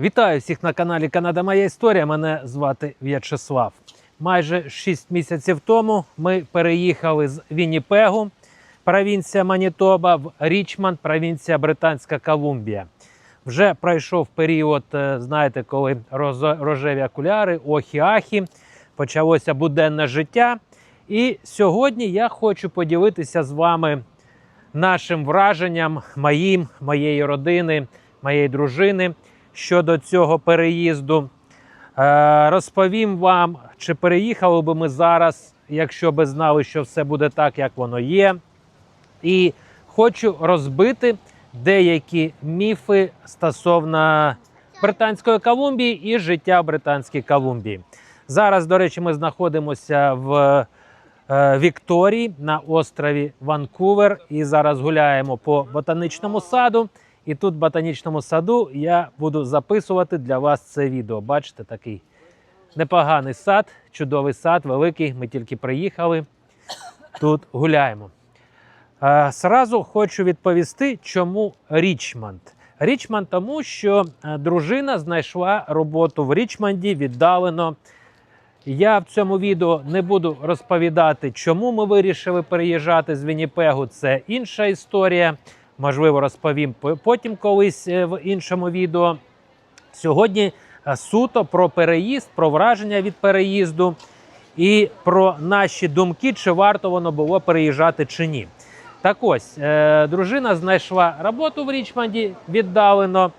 Вітаю всіх на каналі Канада Моя Історія. Мене звати В'ячеслав. Майже 6 місяців тому ми переїхали з Вінніпегу, провінція Манітоба, в Річмонд, провінція Британська Колумбія. Вже пройшов період, е, знаєте, коли рожеві окуляри, охі-ахі, почалося буденне життя. І сьогодні я хочу поділитися з вами нашим враженням, моїм, моєї родини, моєї дружини щодо цього переїзду. Е, розповім вам, чи переїхали би ми зараз, якщо би знали, що все буде так, як воно є. І хочу розбити деякі міфи стосовно Британської Колумбії і життя в Британській Колумбії. Зараз, до речі, ми знаходимося в е, Вікторії на острові Ванкувер. І зараз гуляємо по ботанічному саду. І тут, в ботанічному саду, я буду записувати для вас це відео. Бачите, такий непоганий сад, чудовий сад, великий. Ми тільки приїхали. Тут гуляємо. Е, Сразу хочу відповісти, чому Річмонд. Річмонд тому, що е, дружина знайшла роботу в Річмонді віддалено. Я в цьому відео не буду розповідати, чому ми вирішили переїжджати з Вінніпегу. Це інша історія. Можливо, розповім потім колись е, в іншому відео. Сьогодні е, суто про переїзд, про враження від переїзду і про наші думки, чи варто воно було переїжджати чи ні. Так ось, е, дружина знайшла роботу в Річмонді віддалено.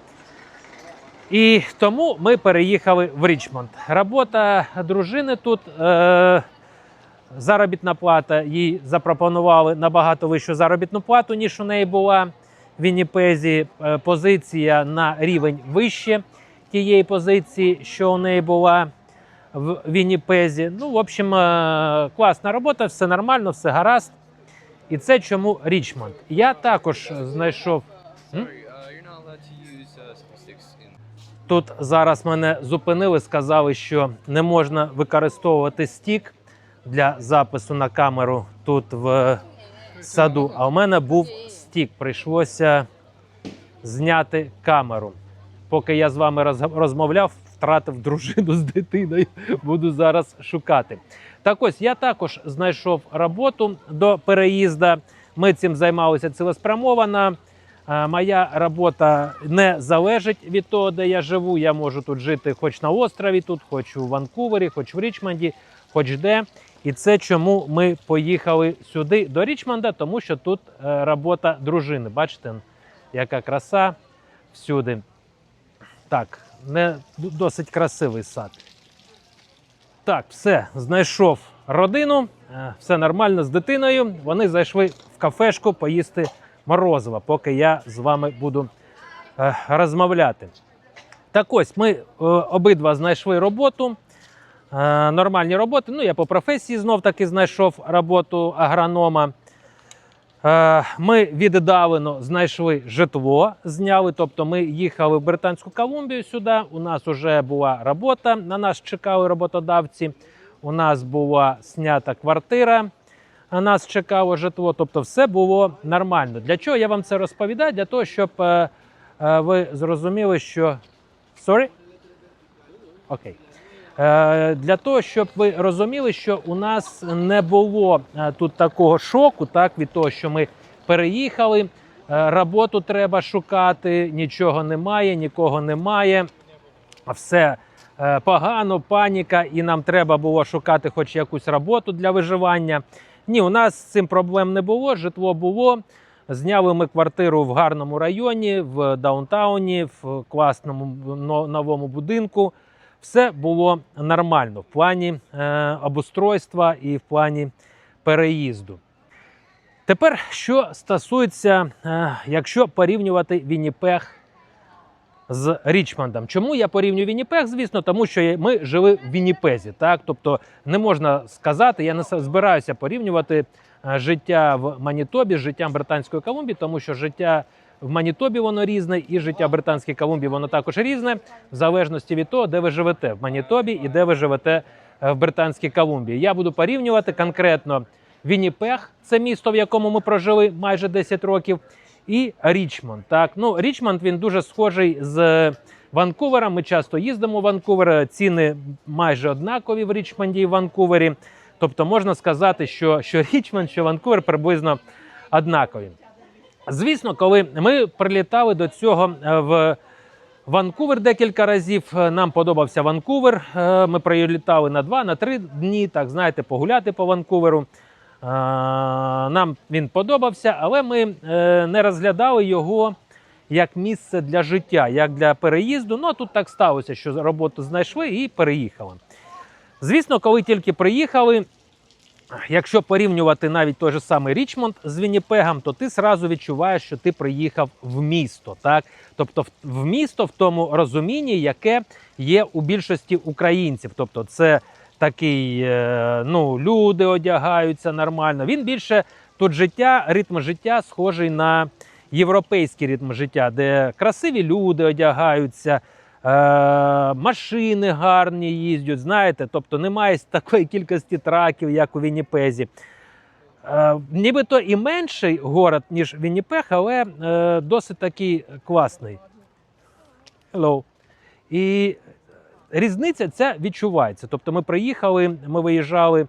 І тому ми переїхали в Річмонд. Робота дружини тут. Заробітна плата їй запропонували набагато вищу заробітну плату, ніж у неї була в Вінніпезі. Е, Позиція на рівень вище тієї позиції, що у неї була в Вінніпезі. Ну, в общем, е, класна робота, все нормально, все гаразд. І це чому Річмонд. Я також знайшов. Uh, uh. Тут зараз мене зупинили, сказали, що не можна використовувати стік для запису на камеру тут в саду. А у мене був стік. Прийшлося зняти камеру. Поки я з вами роз- розмовляв, втратив дружину з дитиною. Буду зараз шукати. Так ось я також знайшов роботу до переїзду. Ми цим займалися цілеспрямовано. Моя робота не залежить від того, де я живу. Я можу тут жити хоч на острові, тут, хоч у Ванкувері, хоч в Річмонді, хоч де. І це чому ми поїхали сюди до Річмонда, тому що тут е, робота дружини. Бачите, яка краса всюди. Так, не досить красивий сад. Так, все, знайшов родину, е, все нормально з дитиною. Вони зайшли в кафешку поїсти морозива, поки я з вами буду е, розмовляти. Так ось ми е, обидва знайшли роботу. Е, нормальні роботи. Ну, я по професії знов таки знайшов роботу агронома. Ми віддалено знайшли житло, зняли. Тобто ми їхали в Британську Колумбію сюди. У нас вже була робота, на нас чекали роботодавці. У нас була снята квартира, на нас чекало житло. Тобто, все було нормально. Для чого я вам це розповідаю? Для того, щоб е, е, ви зрозуміли, що. Sorry? Окей. Е, Для того, щоб ви розуміли, що у нас не було е, тут такого шоку, так, від того, що ми переїхали, е, роботу треба шукати, нічого немає, нікого немає. Все погано, паніка, і нам треба було шукати хоч якусь роботу для виживання. Ні, у нас з цим проблем не було, житло було. Зняли ми квартиру в гарному районі, в даунтауні, в класному новому будинку. Все було нормально в плані е, обустройства і в плані переїзду. Тепер, що стосується, е, якщо порівнювати Вінніпег з Річмондом. Чому я порівнюю Вінніпег? Звісно, тому що ми жили в Вінніпезі. Так? Тобто не можна сказати, я не збираюся порівнювати е, життя в Манітобі з життям Британської Колумбії, тому що життя в Манітобі воно різне, і життя в Британській Колумбії воно також різне, в залежності від того, де ви живете в Манітобі і де ви живете е, в Британській Колумбії. Я буду порівнювати конкретно Вінніпег, це місто, в якому ми прожили майже 10 років, і Річмонд. Так, ну Річмонд він дуже схожий з Ванкувера. Ми часто їздимо в Ванкувер. Ціни майже однакові в Річмонді і Ванкувері. Тобто можна сказати, що, що Річмонд, що Ванкувер приблизно однакові. Звісно, коли ми прилітали до цього е, в Ванкувер декілька разів, е, нам подобався Ванкувер. Е, Ми прилітали на два, на три дні, так знаєте, погуляти по Ванкуверу. Нам він подобався, але ми е, не розглядали його як місце для життя, як для переїзду. Ну а тут так сталося, що роботу знайшли і переїхали. Звісно, коли тільки приїхали, якщо порівнювати навіть той же самий Річмонд з Вінніпегом, то ти зразу відчуваєш, що ти приїхав в місто. Так? Тобто в місто в тому розумінні, яке є у більшості українців. Тобто, це такий, е, ну, люди одягаються нормально. Він більше тут життя, ритм життя схожий на європейський ритм життя, де красиві люди одягаються. Е, машини гарні їздять, знаєте, тобто немає такої кількості траків, як у Вінніпезі. Е, нібито і менший город, ніж Вінніпег, але досить такий класний. Hello. І різниця ця відчувається. Тобто ми приїхали, ми виїжджали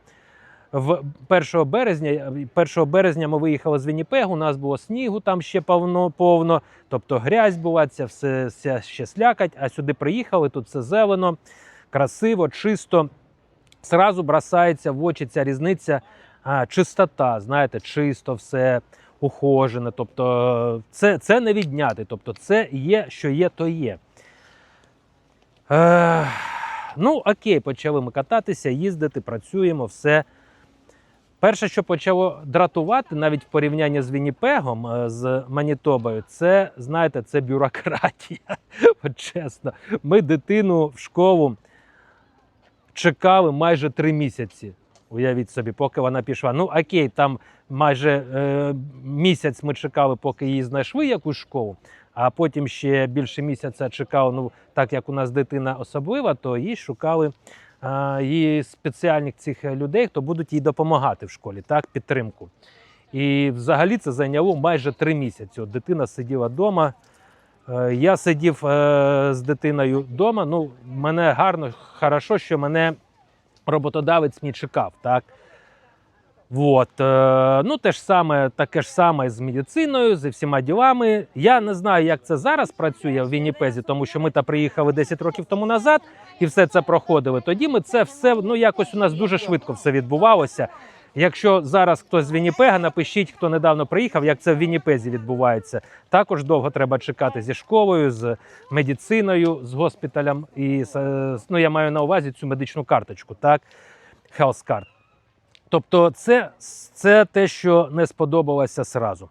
в 1 березня. 1 березня ми виїхали з Вінніпегу, у нас було снігу там ще повно, повно, тобто грязь була, ця все, вся ще слякать, а сюди приїхали, тут все зелено, красиво, чисто. Зразу бросається в очі ця різниця, а, чистота, знаєте, чисто все ухожене. Тобто це, це не відняти. Тобто, це є, що є, то є. Е, ну, окей, почали ми кататися, їздити, працюємо, все. Перше, що почало дратувати, навіть в порівнянні з Вінніпегом, е, з Манітобою, це, знаєте, це бюрократія. От чесно. Ми дитину в школу чекали майже три місяці. Уявіть собі, поки вона пішла. Ну, окей, там майже е, місяць ми чекали, поки її знайшли якусь школу, а потім ще більше місяця чекали. Ну, так як у нас дитина особлива, то її шукали її спеціальних цих людей, хто будуть їй допомагати в школі, так, підтримку. І взагалі це зайняло майже три місяці. От дитина сиділа вдома. Е, Я сидів е, з дитиною вдома. Ну, мене гарно, хорошо, що мене роботодавець мій чекав. Так? Вот. е, Ну, те ж саме, таке ж саме з медициною, зі всіма ділами. Я не знаю, як це зараз працює в Вінніпезі, тому що ми та приїхали 10 років тому назад і все це проходили. Тоді ми це все ну якось у нас дуже швидко все відбувалося. Якщо зараз хтось з Вінніпега, напишіть, хто недавно приїхав, як це в Вінніпезі відбувається. Також довго треба чекати зі школою, з медициною, з госпіталем. І е, ну, я маю на увазі цю медичну карточку, так, health card. Тобто, це, це те, що не сподобалося зразу.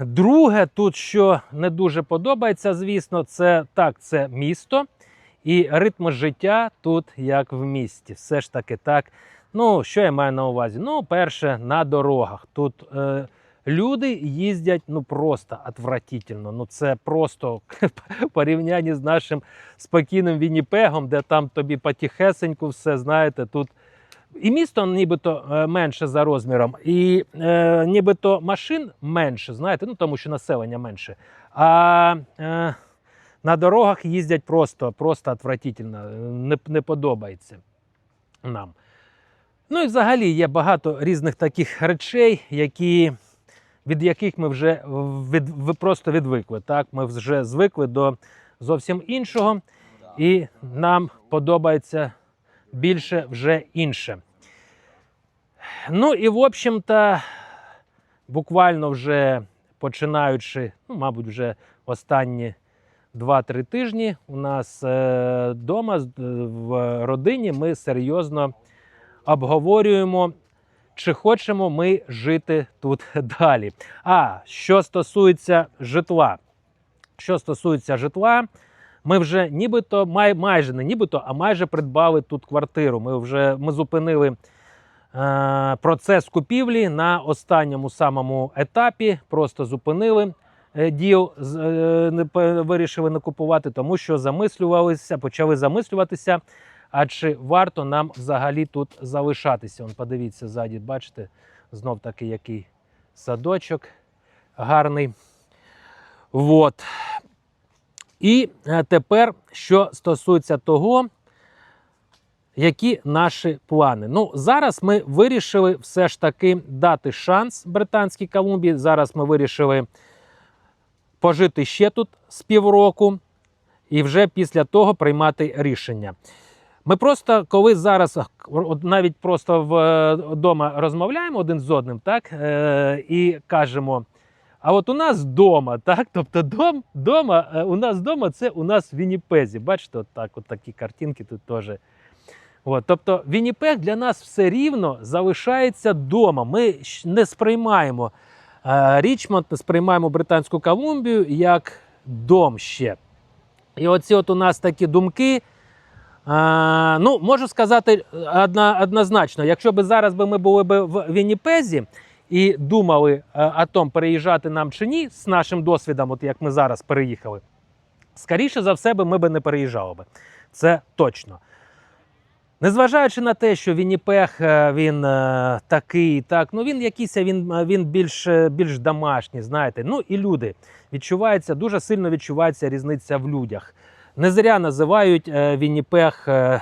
Друге, тут що не дуже подобається, звісно, це так, це місто і ритм життя тут як в місті. Все ж таки так. Ну, що я маю на увазі? Ну, перше, на дорогах. Тут е, люди їздять ну просто отвратительно. Ну, це просто порівнянні з нашим спокійним Вінніпегом, де там тобі потихесеньку все, знаєте, тут. І місто нібито е, менше за розміром, і е, нібито машин менше, знаєте, ну тому що населення менше. А е, на дорогах їздять просто, просто отвратительно, не, не подобається нам. Ну і взагалі є багато різних таких речей, які, від яких ми вже від, ви просто відвикли. Так? Ми вже звикли до зовсім іншого, і нам подобається більше вже інше. Ну і в общем-то, буквально вже починаючи, ну, мабуть, вже останні 2-3 тижні у нас вдома в родині ми серйозно обговорюємо, чи хочемо ми жити тут далі. А що стосується житла, що стосується житла, ми вже нібито май, майже не нібито, а майже придбали тут квартиру. Ми вже ми зупинили е, процес купівлі на останньому самому етапі. Просто зупинили е, діл, е, не вирішили не купувати, тому що замислювалися, почали замислюватися. А чи варто нам взагалі тут залишатися? Он подивіться ззаді, бачите, знов таки який садочок гарний. Вот. І е, тепер, що стосується того, які наші плани. Ну, зараз ми вирішили все ж таки дати шанс Британській Колумбії. Зараз ми вирішили пожити ще тут з півроку і вже після того приймати рішення. Ми просто, коли зараз навіть просто вдома розмовляємо один з одним, так е, і кажемо. А от у нас вдома, так? Тобто дом, дома, е, у нас вдома це у нас в Вінніпезі. Бачите, от так, от такі картинки тут теж. От, тобто Вінніпег для нас все рівно залишається вдома. Ми не сприймаємо е, Річмонд, не сприймаємо Британську Колумбію як дом ще. І оці от у нас такі думки. А, ну, можу сказати одна, однозначно, якщо б зараз би ми були б в Вінніпезі і думали е, о том, переїжджати нам чи ні, з нашим досвідом, от як ми зараз переїхали, скоріше за все, ми б не переїжджали би. Це точно. Незважаючи на те, що Вінніпег е, він е, такий, так, ну він якийсь, він, він більш, більш домашній, знаєте. Ну і люди відчувається, дуже сильно відчувається різниця в людях. Не зря називають е,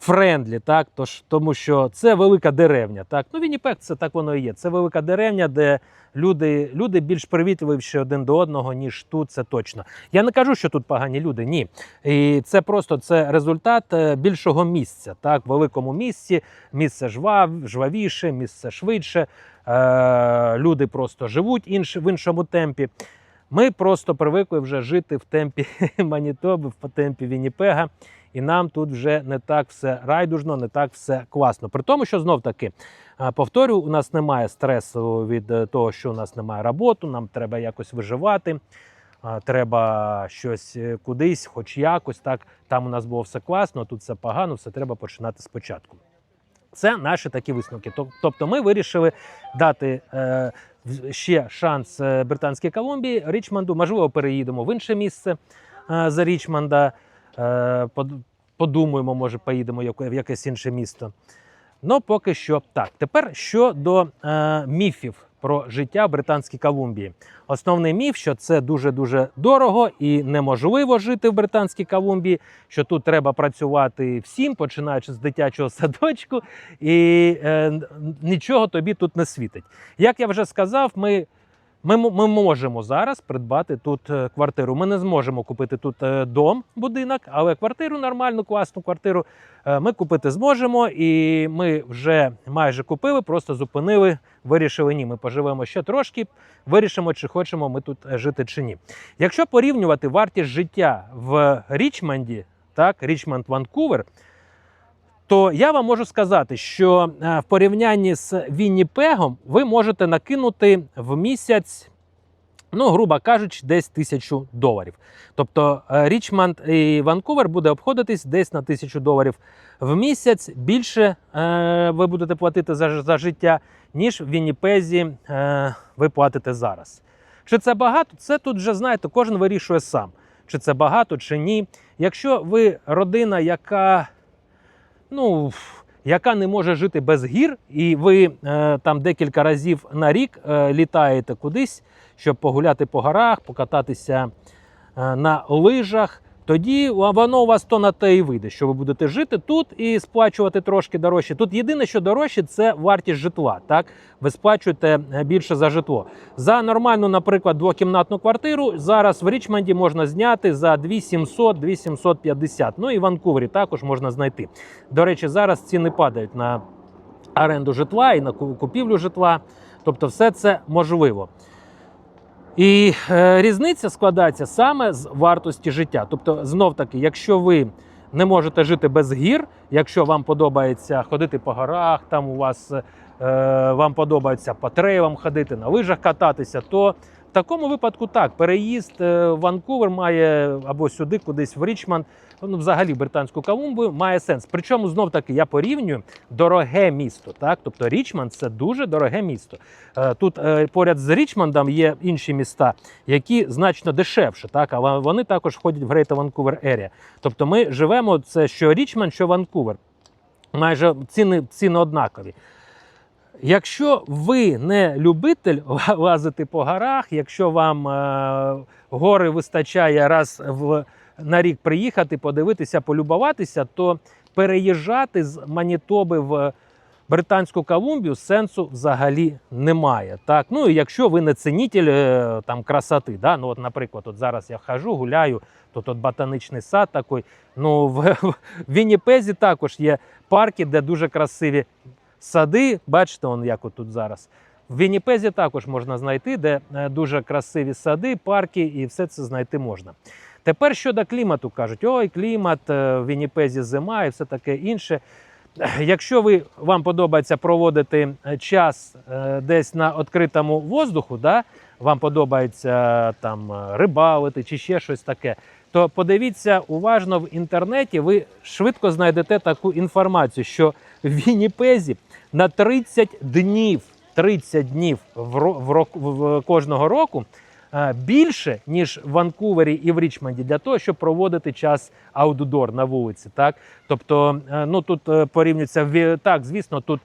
френдлі, так, тож, тому що це велика деревня. Так? Ну, Вінніпег це так воно і є. Це велика деревня, де люди, люди більш привітливіші один до одного, ніж тут, це точно. Я не кажу, що тут погані люди, ні. І це просто це результат е, більшого місця. Так? В великому місці місце жвав, жвавіше, місце швидше. Е, люди просто живуть інш, в іншому темпі. Ми просто привикли вже жити в темпі Манітоби, в темпі Вінніпега, і нам тут вже не так все райдужно, не так все класно. При тому, що знов таки повторю, у нас немає стресу від е, того, що у нас немає роботи, нам треба якось виживати. Треба щось е, кудись, хоч якось так. Там у нас було все класно, тут все погано, все треба починати спочатку. Це наші такі висновки. Тобто, ми вирішили дати е, ще шанс Британській Колумбії, Річмонду. Можливо, переїдемо в інше місце за Річмонда. Е, подумаємо, може, поїдемо в якесь інше місто. Ну, поки що так. Тепер щодо е, міфів про життя в Британській Колумбії. Основний міф, що це дуже дуже дорого і неможливо жити в Британській Колумбії, що тут треба працювати всім, починаючи з дитячого садочку, і е, нічого тобі тут не світить. Як я вже сказав, ми. Ми, ми можемо зараз придбати тут е, квартиру. Ми не зможемо купити тут е, дом, будинок, але квартиру нормальну, класну квартиру е, ми купити зможемо. І ми вже майже купили, просто зупинили, вирішили ні. Ми поживемо ще трошки, вирішимо, чи хочемо ми тут жити чи ні. Якщо порівнювати вартість життя в Річмонді, так, Річмонд Ванкувер, то я вам можу сказати, що е, в порівнянні з Вінніпегом ви можете накинути в місяць, ну, грубо кажучи, десь тисячу доларів. Тобто е, Річмонд і Ванкувер буде обходитись десь на тисячу доларів в місяць. Більше е, ви будете платити за, за життя, ніж в Вінніпезі е, ви платите зараз. Чи це багато? Це тут вже знаєте, кожен вирішує сам, чи це багато, чи ні. Якщо ви родина, яка ну, яка не може жити без гір, і ви е, там декілька разів на рік е, літаєте кудись, щоб погуляти по горах, покататися е, на лижах. Тоді воно у вас то на те і вийде, що ви будете жити тут і сплачувати трошки дорожче. Тут єдине, що дорожче, це вартість житла. Так, ви сплачуєте е, більше за житло. За нормальну, наприклад, двокімнатну квартиру зараз в Річмонді можна зняти за 2700 2750 Ну і в Ванкувері також можна знайти. До речі, зараз ціни падають на оренду житла і на купівлю житла. Тобто, все це можливо. І е, різниця складається саме з вартості життя. Тобто, знов таки, якщо ви не можете жити без гір, якщо вам подобається ходити по горах, там у вас е, вам подобається по трейлам ходити, на лижах кататися, то в такому випадку так, переїзд е, в Ванкувер має або сюди, кудись в Річмонд, ну взагалі в Британську Колумбію має сенс. Причому знов таки я порівнюю дороге місто. Так, тобто Річмонд це дуже дороге місто. Е, Тут е, поряд з Річмондом є інші міста, які значно дешевше, так, але вони також входять в Greater Vancouver Area. Тобто ми живемо це що Річмонд, що Ванкувер. Майже ціни, ціни однакові. Якщо ви не любитель лазити по горах, якщо вам е, гори вистачає раз в, на рік приїхати, подивитися, полюбуватися, то переїжджати з Манітоби в Британську Колумбію сенсу взагалі немає. Так? Ну якщо ви не цінитель е, там, красоти, да? ну, от, наприклад, от зараз я хожу, гуляю, тут от ботанічний сад такий. Ну, в, в Вінніпезі також є парки, де дуже красиві сади. Бачите, он як от тут зараз. В Вінніпезі також можна знайти, де е, дуже красиві сади, парки, і все це знайти можна. Тепер щодо клімату кажуть: ой, клімат е, в Вінніпезі зима і все таке інше. Якщо ви вам подобається проводити е, час десь на відкритому воздуху, да, вам подобається там рибалити чи ще щось таке, то подивіться уважно в інтернеті, ви швидко знайдете таку інформацію, що Вінніпезі на 30 днів, 30 днів в, в, в кожного року е, більше, ніж в Ванкувері і в Річмонді, для того, щоб проводити час аутдор на вулиці. Так? Тобто, е, ну тут е, порівнюється так, звісно, тут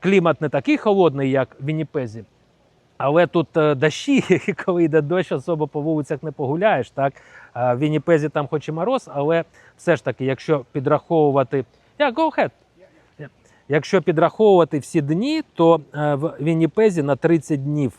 клімат не такий холодний, як в Вінніпезі. Але тут дощі, коли йде дощ, особо по вулицях не погуляєш. Так? В Вінніпезі там хоч і мороз, але все ж таки, якщо підраховувати. Yeah, go ahead. Якщо підраховувати всі дні, то е, в Вінніпезі на 30 днів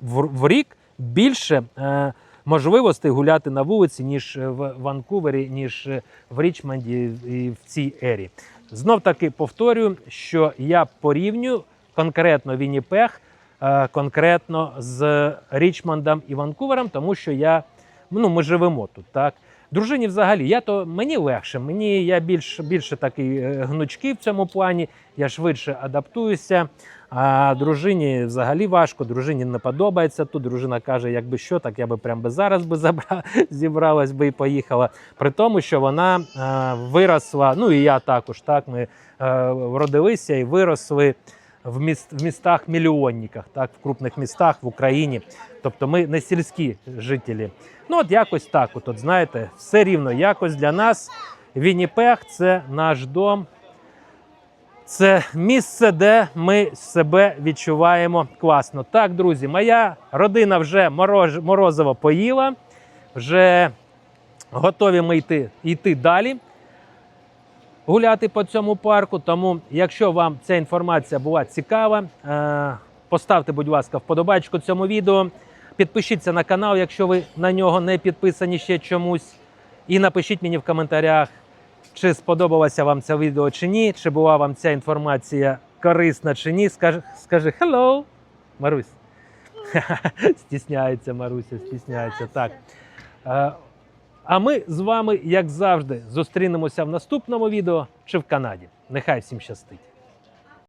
в, рік більше е, можливостей гуляти на вулиці, ніж е, в Ванкувері, ніж в Річмонді і в цій ері. Знов таки повторюю, що я порівнюю конкретно Вінніпег е, конкретно з Річмондом і Ванкувером, тому що я ну, ми живемо тут. Так дружині, взагалі, я то мені легше. Мені я більш більше такий е, гнучкий в цьому плані. Я швидше адаптуюся. А дружині взагалі важко. Дружині не подобається тут. Дружина каже, якби що, так я би прям би зараз би забра... зібралась би і поїхала. При тому, що вона е, виросла. Ну і я також. Так ми е, родилися і виросли в, міст, в містах мільйонниках, так, в крупних містах в Україні. Тобто ми не сільські жителі. Ну, от якось так. От, от знаєте, все рівно якось для нас. Вінніпег це наш дом. Це місце, де ми себе відчуваємо класно. Так, друзі, моя родина вже мороз, морозиво поїла, вже готові ми йти, йти далі гуляти по цьому парку. Тому, якщо вам ця інформація була цікава, е, поставте, будь ласка, вподобайку цьому відео. Підпишіться на канал, якщо ви на нього не підписані ще чомусь. І напишіть мені в коментарях, чи сподобалося вам це відео чи ні, чи була вам ця інформація корисна чи ні. Скажи, скажи hello, Марусь. Стісняється Маруся, стісняється. Так. А ми з вами, як завжди, зустрінемося в наступному відео чи в Канаді. Нехай всім щастить!